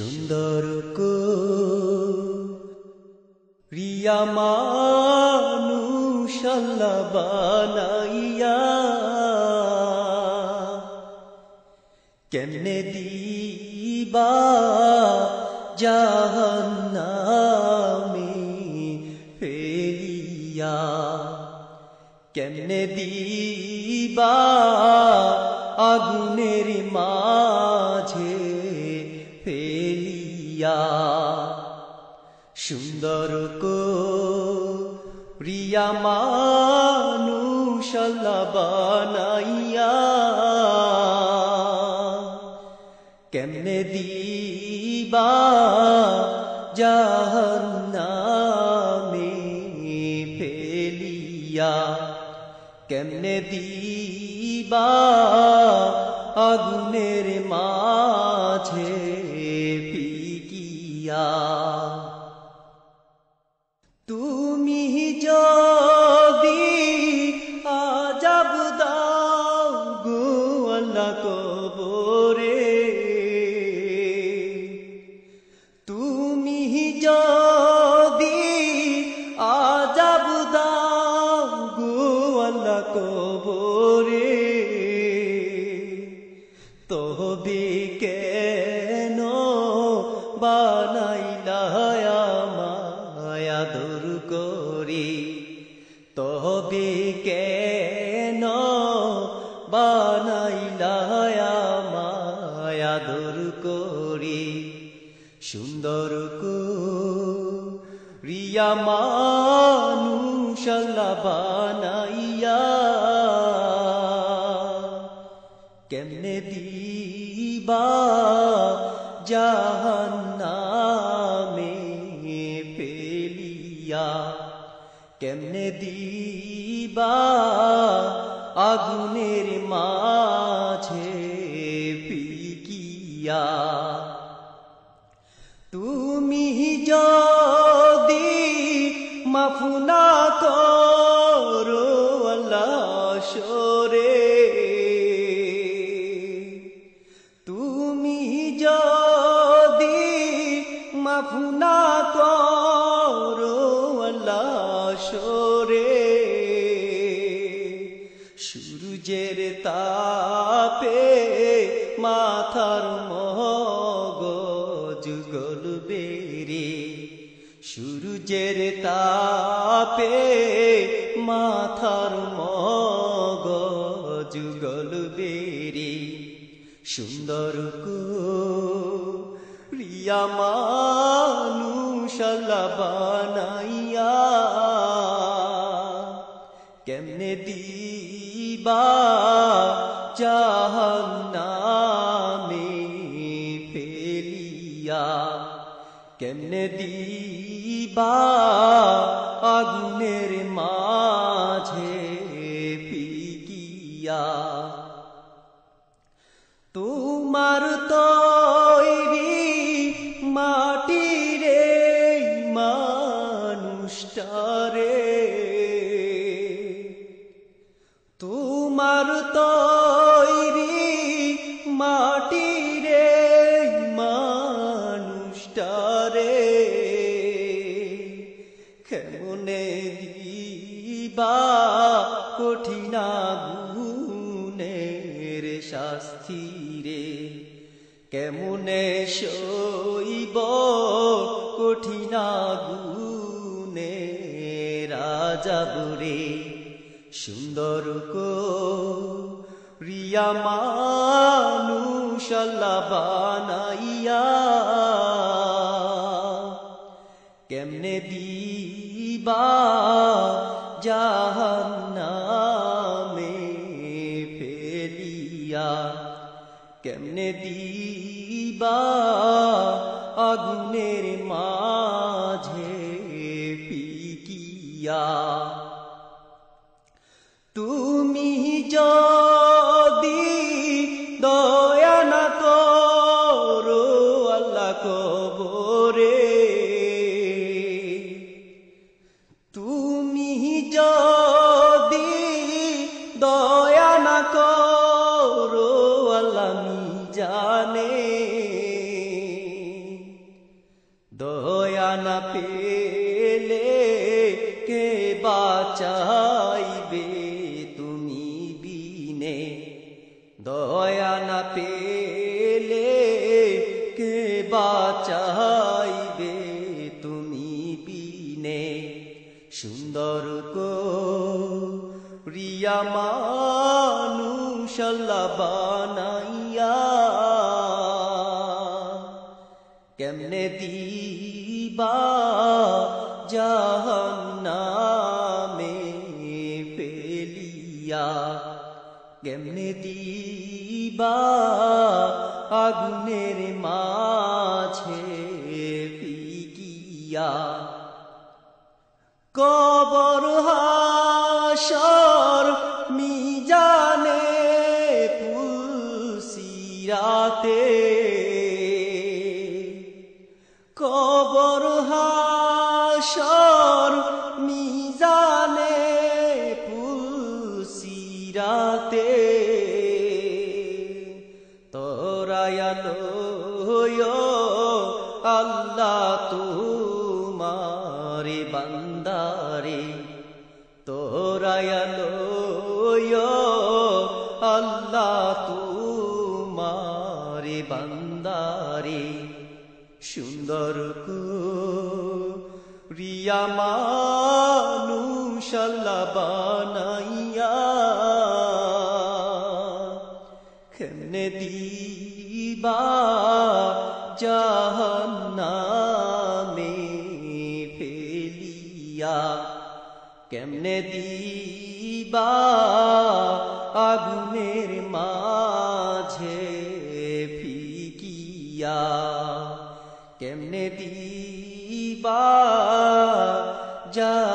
সুন্দর কো। রিয়া মানুষাল্লা বানাইয়া। কেমনে দিবা জাহান্নামে ফেলিয়া কেমনে দিবা আগুনের মাঝে ফেলিয়া সুন্দর কো প্রিয়া মানুষাল্লা বানাইয়া কেমনে দিবা জাহান্নামে ফেলিয়া কেমনে দিবা আগুনের মাঝে তবে কেন বানাইলা মায়া দূর করি? তবে কেন বানাইলা মায়া দূর করি? সুন্দর কো রিয়া মানুষাল্লা কেমনে দিবা জাহান্নামে ফেলিয়া কেমনে দিবা আগুনের সূর্যের তাপে মাথার মগজ গলবে রে। সূর্যের তাপে মাথার মগজ গলবে রে। সুন্দর কো রিয়া মানুষাল্লা বানাইয়া, কেমনে দিবা জাহান্নামে ফেলিয়া। কেমনে দিবা আগুনের মাঝে ফিকিয়া? তোমার তৈরি মাটিরে মানুষটারে তোমার মানুষটারে কেমনে দিবা কঠিনা গুণের শাস্তি রে? কেমনে সইব কঠিনা গুণে রাজাবরে সুন্দর কো রিয়া মানুষাল্লা বানাইয়া কেমনে দিবা জাহান্নামে ফেলিয়া কেমনে দিবা আগুনের মাঝে করো আল্লাহ জানে পেলে কে বাঁচাইবে তুমি বিনে? দয়া না পেলে কে বাঁচাইবে তুমি বিনে? সুন্দর কো রিয়া মানুষল্লা বানাইয়া কেমনে দিবা জাহান্নামে ফেলিয়া। কেমনে দিবা আগুনের মাঝে ফিকিয়া। কবর হাসর তোরায়ালো আল্লাহ তোমারে বান্দারে। সুন্দর কো রিয়া মানুষাল্লা বানাইয়া কেমনে দিবা জাহান্নামে ফেলিয়া। কেমনে দিবা আগুনের মাঝে ফিকিয়া? কেমনে দিবা জাহান্নামে